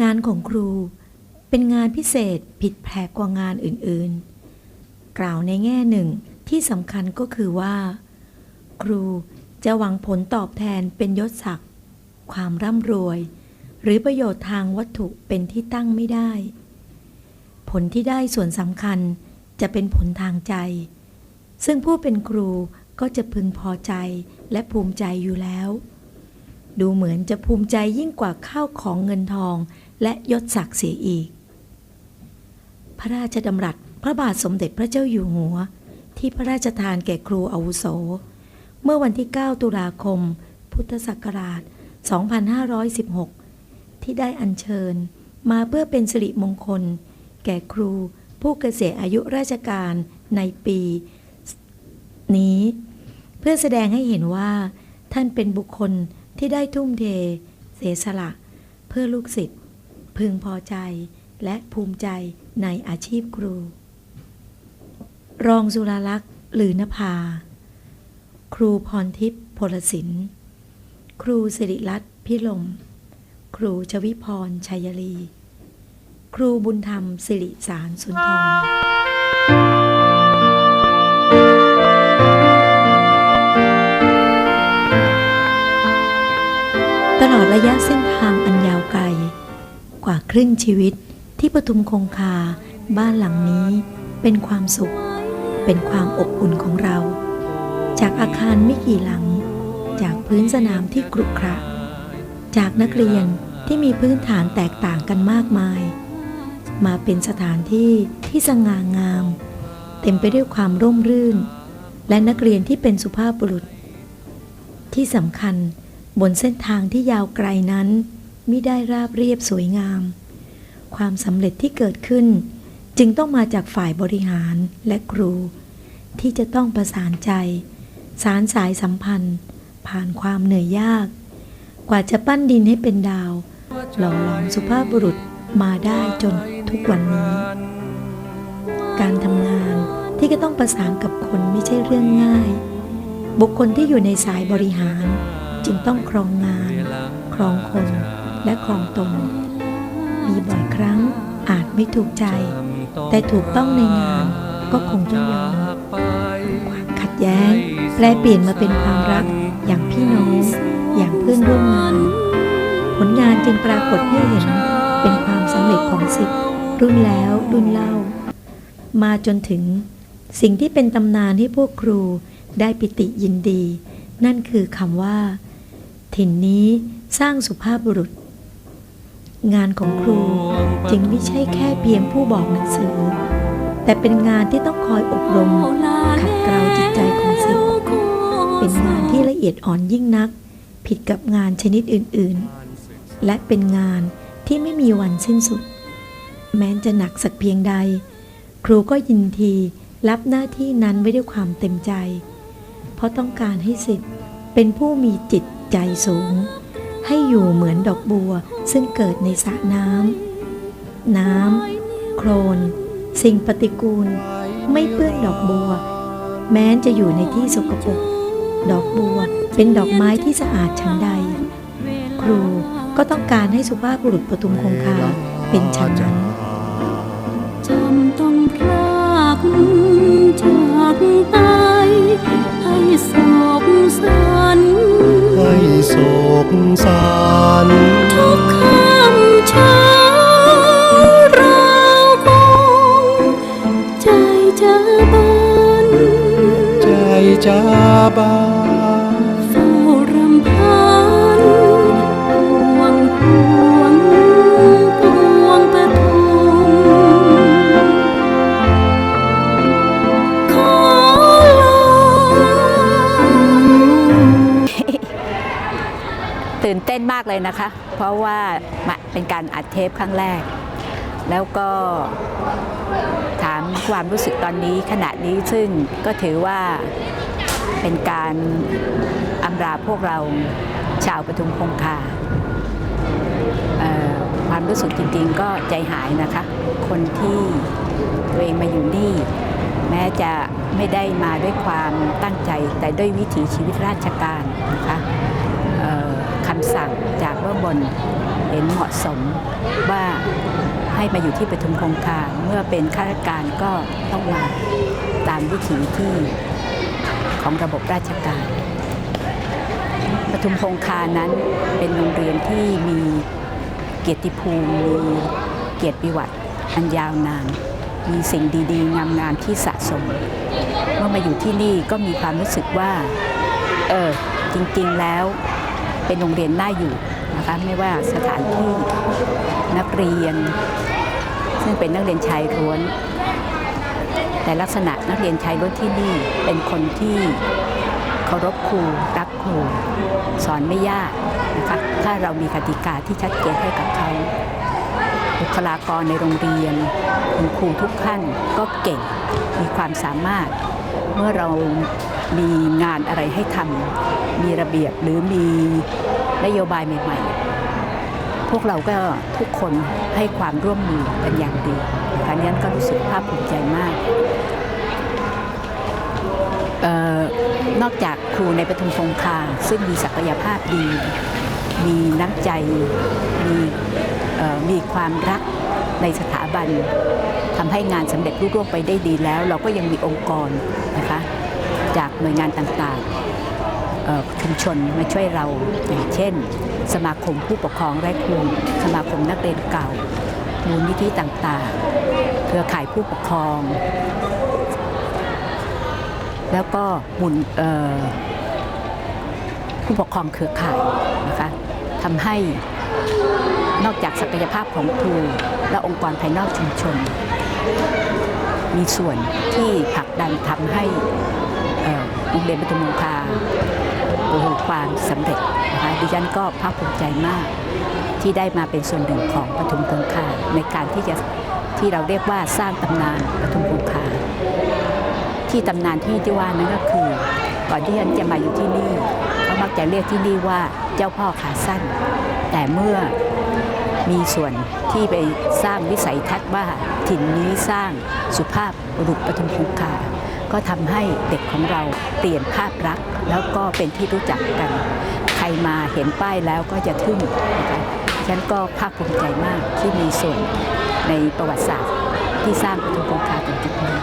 งานของครูเป็นงานพิเศษผิดแผกกว่างานอื่นๆ กล่าวในแง่หนึ่งที่สำคัญก็คือว่า ครูจะหวังผลตอบแทนเป็นยศศักดิ์ความร่ำรวย หรือประโยชน์ทางวัตถุเป็นที่ตั้งไม่ได้ ผลที่ได้ส่วนสำคัญจะเป็นผลทางใจ ซึ่งผู้เป็นครูก็จะพึงพอใจและภูมิใจอยู่แล้ว ดูเหมือนจะภูมิใจยิ่งกว่าข้าวของเงินทองและยศศักดิ์เสียอีก พระราชดำรัสพระบาทสมเด็จพระเจ้าอยู่หัว ที่พระราชทานแก่ครูอาวุโส เมื่อวันที่ 9 ตุลาคม พุทธศักราช 2516 ที่ได้อัญเชิญมาเพื่อเป็นสิริมงคล แก่ครูผู้เกษียณอายุราชการในปี นี้ เพื่อแสดงให้เห็นว่าท่านเป็นบุคคล ที่ได้ทุ่มเท เสียสละ เพื่อลูกศิษย์พึงพอใจและภูมิใจในอาชีพครู รองสุรลักษณ์หรือนภา ครูพรทิพย์พลศิลป์ครูสิริรัตน์พิลม ครูชวิพรชัยลีครูบุญธรรมสิริสารสุนทร ลอดระยะเส้นทางอันยาวไกล กว่าครึ่งชีวิตที่ปทุมคงคาบ้านหลังนี้เป็นความสุข เป็นความอบอุ่นของเรา จากอาคารไม่กี่หลัง จากพื้นสนามที่กรุขระ จากนักเรียนที่มีพื้นฐานแตกต่างกันมากมาย มาเป็นสถานที่ที่สง่างาม เต็มไปด้วยความร่มรื่น และนักเรียนที่เป็นสุภาพบุรุษ ที่สำคัญ บนเส้นทางที่ยาวไกลนั้นมิได้ราบเรียบสวยงาม ความสำเร็จที่เกิดขึ้น จึงต้องมาจากฝ่ายบริหารและครู ที่จะต้องประสานใจ สารสายสัมพันธ์ ผ่านความเหนื่อยยาก กว่าจะปั้นดินให้เป็นดาว หล่อหลอมสุภาพบุรุษมาได้จนทุกวันนี้ การทำงานที่ก็ต้องประสานกับคนไม่ใช่เรื่องง่าย บุคคลที่อยู่ในสายบริหาร จึงต้องครองงาน ครองคน และครองตน มีบ่อยครั้งอาจไม่ถูกใจ แต่ถูกต้องในงานก็คงต้องยอมความขัดแย้งแปลเปลี่ยนมาเป็นความรักอย่างพี่น้อง อย่างเพื่อนร่วมงาน ผลงานจึงปรากฏให้เห็นเป็นความสำเร็จของสิทธิ์รุ่นแล้วรุ่นเล่า มาจนถึงสิ่งที่เป็นตำนานให้พวกครูได้ปิติยินดี นั่นคือคำว่า ถิ่นนี้สร้างสุภาพบุรุษ งานของครูจึงไม่ใช่แค่เพียงผู้บอกหนังสือ แต่เป็นงานที่ต้องคอยอบรมขัดเกลาจิตใจของศิษย์เป็นงานที่ละเอียดอ่อนยิ่งนัก ผิดกับงานชนิดอื่นๆ และเป็นงานที่ไม่มีวันสิ้นสุด แม้จะหนักสักเพียงใด ครูก็ยินทีรับหน้าที่นั้นไว้ด้วยความเต็มใจ เพราะต้องการให้สิทธิ์เป็นผู้มีจิต ใจสูง ให้อยู่เหมือนดอกบัวซึ่งเกิดในสระน้ำน้ำโคลน สิ่งปฏิกูล ไม่เปื้อนดอกบัว แม้จะอยู่ในที่สกปรกดอกบัวเป็นดอกไม้ที่สะอาดชั้นใด ครูก็ต้องการให้สุภาพบุรุษปทุมคงคาเป็นชั้นนั้นจำต้องพรากจากตา ให้โศกสารทุกคำเช้าราวคงใจจะบันใจจะบาน นะคะ เพราะว่าเป็นการอัดเทปครั้งแรก แล้วก็ถามความรู้สึกตอนนี้ขณะนี้ซึ่งก็ถือว่าเป็นการอำลาพวกเราชาวปทุมคงคาความรู้สึกจริงๆก็ใจหายนะคะ คนที่ตัวเองมาอยู่นี่ แม้จะไม่ได้มาด้วยความตั้งใจแต่ด้วยวิถีชีวิตราชการนะคะำสั่งจากเบื้องบนเห็นเหมาะสมว่าให้มาอยู่ที่ปทุมคงคาเมื่อเป็นข้าราชการก็ต้องมาตามวิถีที่ของระบบราชการปทุมคงคานั้นเป็นโรงเรียนที่มีเกียรติภูมิมีเกียรติประวัติอันยาวนาน มีสิ่งดีๆ งามๆที่สะสม เมื่อมาอยู่ที่นี่ก็มีความรู้สึกว่า เออ จริงๆแล้ว เป็นโรงเรียนน่าอยู่นะคะไม่ว่าสถานที่นักเรียน ซึ่งเป็นนักเรียนชายล้วน แต่ลักษณะนักเรียนชายล้วนที่นี่เป็นคนที่เคารพครูรักครูสอนไม่ยากนะคะถ้าเรามีกติกาที่ชัดเจนให้กับเขาบุคลากรในโรงเรียนคุณครูทุกท่านก็เก่งมีความสามารถเมื่อเรา มีงานอะไรให้ทำมีระเบียบหรือมีนโยบายใหม่ ๆ พวกเราก็ทุกคนให้ความร่วมมือกันอย่างดีนะคะนี้ก็รู้สึกภาคภูมิใจมากออนอกจากครูในปทุมคงคาซึ่งมีศักยภาพดี มีน้ำใจ มีมีความรักในสถาบันทำให้งานสำเร็จรุ่ร่วงไปได้ดีแล้ว เราก็ยังมีองค์กรนะคะ จากหน่วยงานต่างๆชุมชนมาช่วยเราอย่างเช่น สมาคมผู้ปกครองและครูสมาคมนักเรียนเก่า มูลนิธิต่างๆ เครือข่ายผู้ปกครอง แล้วก็มูลผู้ปกครองเครือข่ายนะคะทำให้นอกจากศักยภาพของครูและองค์กรภายนอกชุมชน มีส่วนที่ผลักดันทำให้ โรงเรียนปทุมคงคาประสบความสำเร็จนะคะดิฉันก็ภาคภูมิใจมาก ที่ได้มาเป็นส่วนหนึ่งของปทุมคงคาในการที่จะที่เราเรียกว่าสร้างตำนานปทุมคงคาที่ตำนานที่ที่ว่านั้นก็คือ ก่อนที่ฉันจะมาอยู่ที่นี่เขามักจะเรียกที่นี่ว่าเจ้าพ่อขาสั้น แต่เมื่อมีส่วนที่ไปสร้างวิสัยทัศน์ว่าถิ่นนี้สร้างสุภาพบุรุษปทุมคงคา ก็ทำให้เด็กของเราเปลี่ยนภาพลักษณ์แล้วก็เป็นที่รู้จักกัน ใครมาเห็นป้ายแล้วก็จะทึ่งนะคะฉันก็ภาคภูมิใจมากที่มีส่วนในประวัติศาสตร์ที่สร้างปทุมคงคาตรงจุดนี้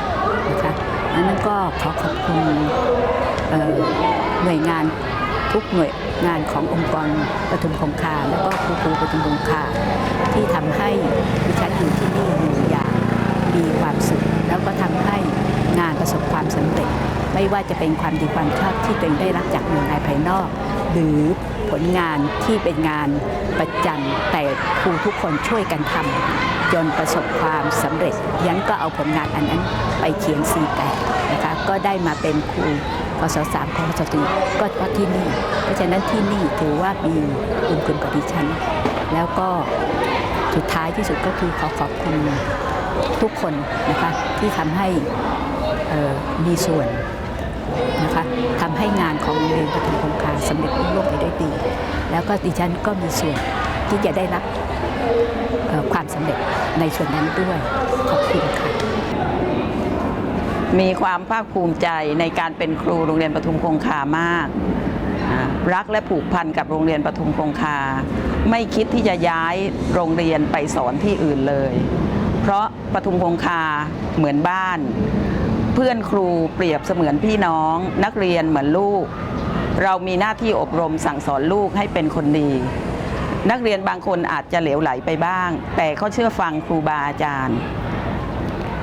นะคะดังนั้นก็ขอขอบคุณหน่วยงานทุกหน่วยงานขององค์กรปทุมคงคา แล้วก็ครูครูปทุมคงคา ที่ทำให้ดิฉันอยู่ที่นี่อยู่ อย่างมีความสุข แล้วก็ทำให้งานประสบความสำเร็จ ไม่ว่าจะเป็นความดีความชอบที่ตัวเองได้รับจากหน่วยงานภายนอก หรือผลงานที่เป็นงานประจำแต่ครูทุกคนช่วยกันทำจนประสบความสำเร็จยันก็เอาผลงานอันนั้นไปเขียนซีแปดนะคะก็ได้มาเป็นครูกศสามกศตีก็เพราะที่นี่ เพราะฉะนั้นที่นี่ถือว่ามีบุญคุณกับดิฉัน แล้วก็สุดท้ายที่สุดก็คือขอขอบคุณ ทุกคนนะคะที่ทำให้มีส่วนนะคะทำให้งานของโรงเรียนปฐมคงคาสำเร็จรุ่งเรืองไปได้ดี แล้วก็ดิฉันก็มีส่วนที่จะได้รับความสำเร็จในส่วนนั้นด้วยขอบคุณค่ะมีความภาคภูมิใจในการเป็นครูโรงเรียนปทุมคงคามาก รักและผูกพันกับโรงเรียนปทุมคงคา ไม่คิดที่จะย้ายโรงเรียนไปสอนที่อื่นเลย ราะปทุมคงคาเหมือนบ้าน เพื่อนครูเปรียบเสมือนพี่น้อง นักเรียนเหมือนลูก เรามีหน้าที่อบรมสั่งสอนลูกให้เป็นคนดี นักเรียนบางคนอาจจะเหลวไหลไปบ้าง แต่เขาเชื่อฟังครูบาอาจารย์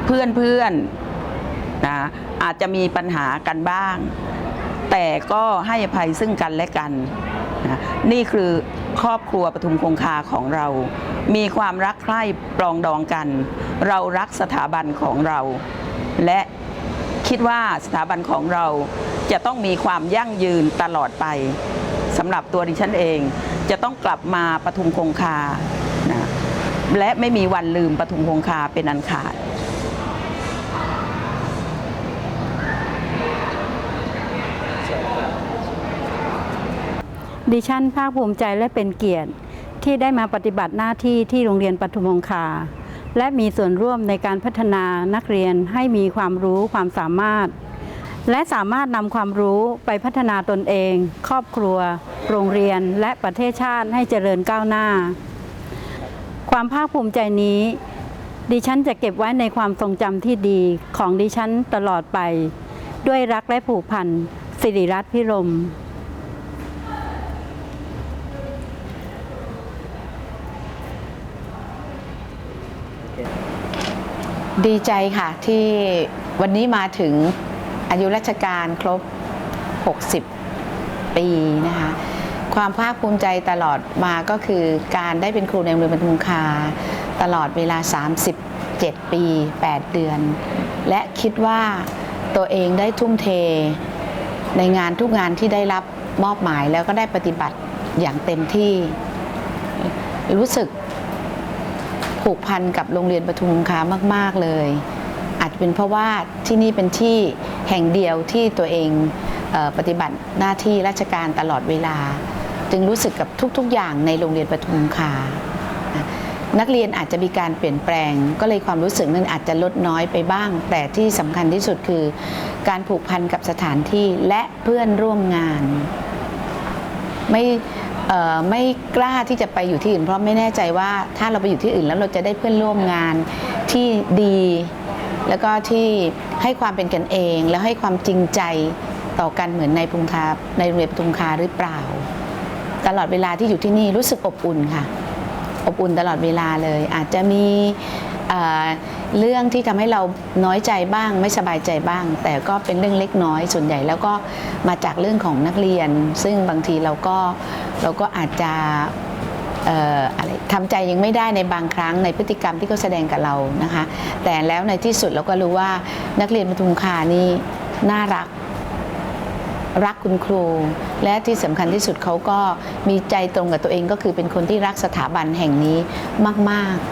เพื่อนเพื่อนๆนะอาจจะมีปัญหากันบ้าง แต่ก็ให้อภัยซึ่งกันและกันนะนี่คือครอบครัวปทุมคงคาของเรา มีความรักใคร่ปรองดองกัน เรารักสถาบันของเรา และคิดว่าสถาบันของเราจะต้องมีความยั่งยืนตลอดไปสำหรับตัวดิฉันเองจะต้องกลับมาปทุมคงคานะและไม่มีวันลืมปทุมคงคาเป็นอันขาดดิฉันภาคภูมิใจและเป็นเกียรติ ที่ได้มาปฏิบัติหน้าที่ที่โรงเรียนปทุมคงคา และมีส่วนร่วมในการพัฒนานักเรียนให้มีความรู้ความสามารถ และสามารถนำความรู้ไปพัฒนาตนเอง ครอบครัว โรงเรียนและประเทศชาติให้เจริญก้าวหน้า ความภาคภูมิใจนี้ ดิฉันจะเก็บไว้ในความทรงจำที่ดีของดิฉันตลอดไป ด้วยรักและผูกพันสิริรัตน์พิรม ดีใจค่ะที่วันนี้มาถึงอายุราชการครบ 60 ปีนะคะ ความภาคภูมิใจตลอดมาก็คือการได้เป็นครูในโรงเรียนบรรทุมคา ตลอดเวลา 37 ปี 8 เดือน และคิดว่าตัวเองได้ทุ่มเทในงานทุกงานที่ได้รับมอบหมายแล้วก็ได้ปฏิบัติอย่างเต็มที่รู้สึก ผูกพันกับโรงเรียนปทุมคงคามาก ๆเลย อาจจะเป็นเพราะว่าที่นี่เป็นที่แห่งเดียวที่ตัวเองเออปฏิบัติหน้าที่ราชการตลอดเวลา จึงรู้สึกกับทุก ๆ อย่างในโรงเรียนปทุมคงคานักเรียนอาจจะมีการเปลี่ยนแปลง ก็เลยความรู้สึกนั้นอาจจะลดน้อยไปบ้าง แต่ที่สำคัญที่สุดคือ การผูกพันกับสถานที่และเพื่อนร่วมงาน ไม่ ไม่กล้าที่จะไปอยู่ที่อื่น เพราะไม่แน่ใจว่าถ้าเราไปอยู่ที่อื่นแล้วเราจะได้เพื่อนร่วมงานที่ดี แล้วก็ที่ให้ความเป็นกันเอง แล้วให้ความจริงใจต่อกันเหมือนในพุงคาในโรงเรียนปทุมคาหรือเปล่า ตลอดเวลาที่อยู่ที่นี่รู้สึกอบอุ่นค่ะ อบอุ่นตลอดเวลาเลย อาจจะมีเอ่อเรื่องที่ทำให้เราน้อยใจบ้าง ไม่สบายใจบ้าง แต่ก็เป็นเรื่องเล็กน้อยส่วนใหญ่ แล้วก็มาจากเรื่องของนักเรียน ซึ่งบางทีเราก็ เราก็อาจจะอะไรทำใจยังไม่ได้ในบางครั้งในพฤติกรรมที่เขาแสดงกับเรานะคะ แต่แล้วในที่สุดเราก็รู้ว่านักเรียนปทุมคานี่น่ารักรักคุณครู และที่สำคัญที่สุดเขาก็มีใจตรงกับตัวเองก็คือเป็นคนที่รักสถาบันแห่งนี้มาก ๆ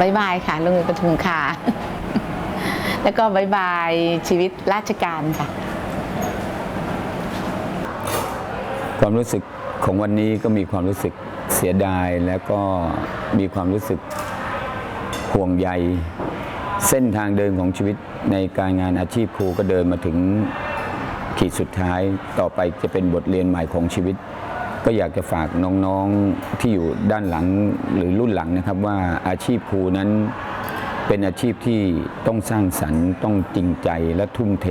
บายบายค่ะโรงเรียนปทุมค่า แล้วก็บายบายชีวิตราชการค่ะ ความรู้สึกของวันนี้ก็มีความรู้สึกเสียดายแล้วก็มีความรู้สึกห่วงใย เส้นทางเดินของชีวิตในการงานอาชีพครูก็เดินมาถึงขีดสุดท้ายต่อไปจะเป็นบทเรียนใหม่ของชีวิต ก็อยากจะฝากน้องๆที่อยู่ด้านหลังหรือรุ่นหลังนะครับว่าอาชีพครูนั้น เป็นอาชีพที่ต้องสร้างสรรค์ ต้องจริงใจและทุ่มเท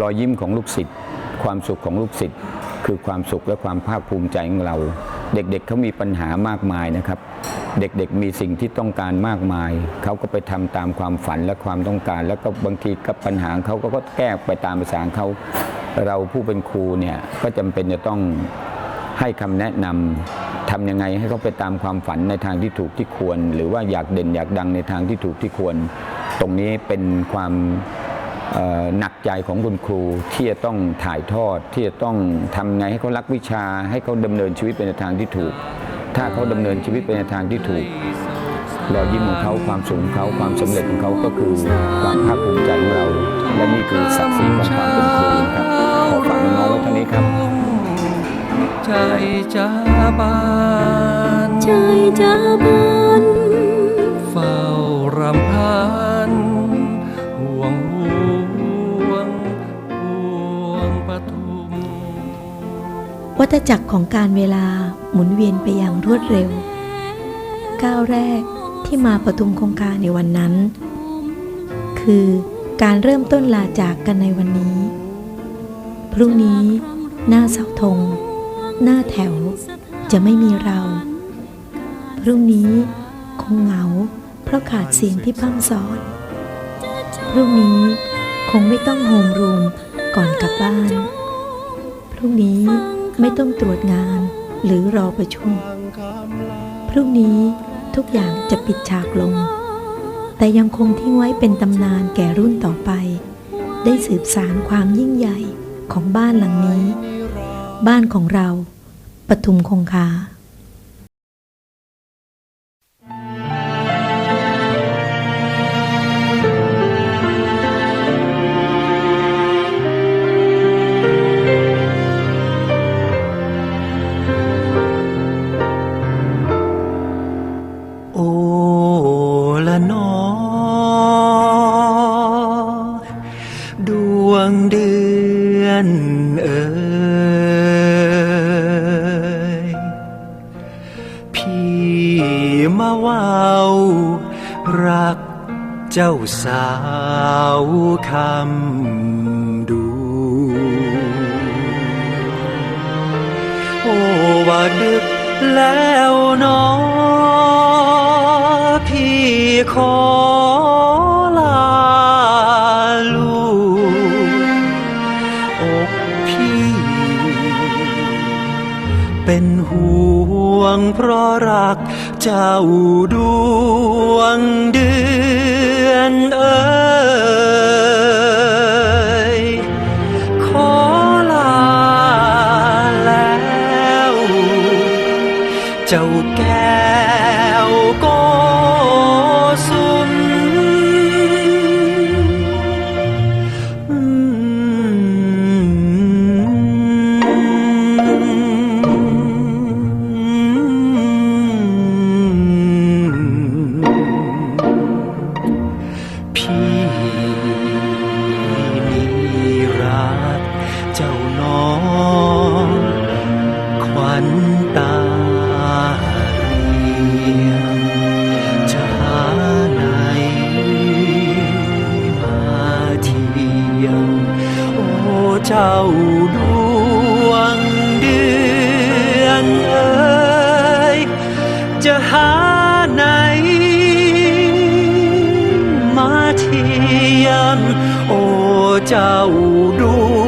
รอยยิ้มของลูกศิษย์ความสุขของลูกศิษย์คือความสุขและความภาคภูมิใจของเรา เด็กๆเขามีปัญหามากมายนะครับ เด็กๆมีสิ่งที่ต้องการมากมาย เขาก็ไปทำตามความฝันและความต้องการ แล้วก็บางทีกับปัญหาเขาก็แก้ไปตามภาษาของเขาเราผู้เป็นครูเนี่ยก็จำเป็นจะต้อง ให้คำแนะนำทำยังไงให้เขาไปตามความฝันในทางที่ถูกที่ควร หรือว่าอยากเด่นอยากดังในทางที่ถูกที่ควร ตรงนี้เป็นความหนักใจของคุณครูที่จะต้องถ่ายทอด ที่จะต้องทำไงให้เขารักวิชา ให้เขาดำเนินชีวิตไปในทางที่ถูก ถ้าเขาดำเนินชีวิตไปในทางที่ถูกรอยยิ้มของเขาความสูงขเขาความสำเร็จของเขาก็คือความภาคภูมิใจของเรา และนี่คือศักดิ์ศรีของความเป็นครูครับขอฝากน้องๆไว้เท่านี้ครับ ใจจ้าบานใจจะบานเฝ้ารำพันห่วงห่วงห่วงปทุม วัฏจักรของการเวลาหมุนเวียนไปอย่างรวดเร็ว ก้าวแรกที่มาปทุมคงคาในวันนั้น คือการเริ่มต้นลาจากกันในวันนี้ พรุ่งนี้หน้าเสาธง หน้าแถวจะไม่มีเรา พรุ่งนี้คงเหงา เพราะขาดเสียงที่พร่ำสอน พรุ่งนี้คงไม่ต้องโฮมรูมก่อนกลับบ้าน พรุ่งนี้ไม่ต้องตรวจงานหรือรอประชุม พรุ่งนี้ทุกอย่างจะปิดฉากลง แต่ยังคงทิ้งไว้เป็นตำนานแก่รุ่นต่อไป ได้สืบสารความยิ่งใหญ่ของบ้านหลังนี้ บ้านของเรา ปทุมคงคาโอละนอ สาวคำดู โอ้ว่าดึกแล้วนอพี่ขอลาลูกอกพี่ เป็นห่วงเพราะรักเจ้าดู เจ้าดวงเดือนเอ่ยจะหาไหนมาเทียมโอ้เจ้าดว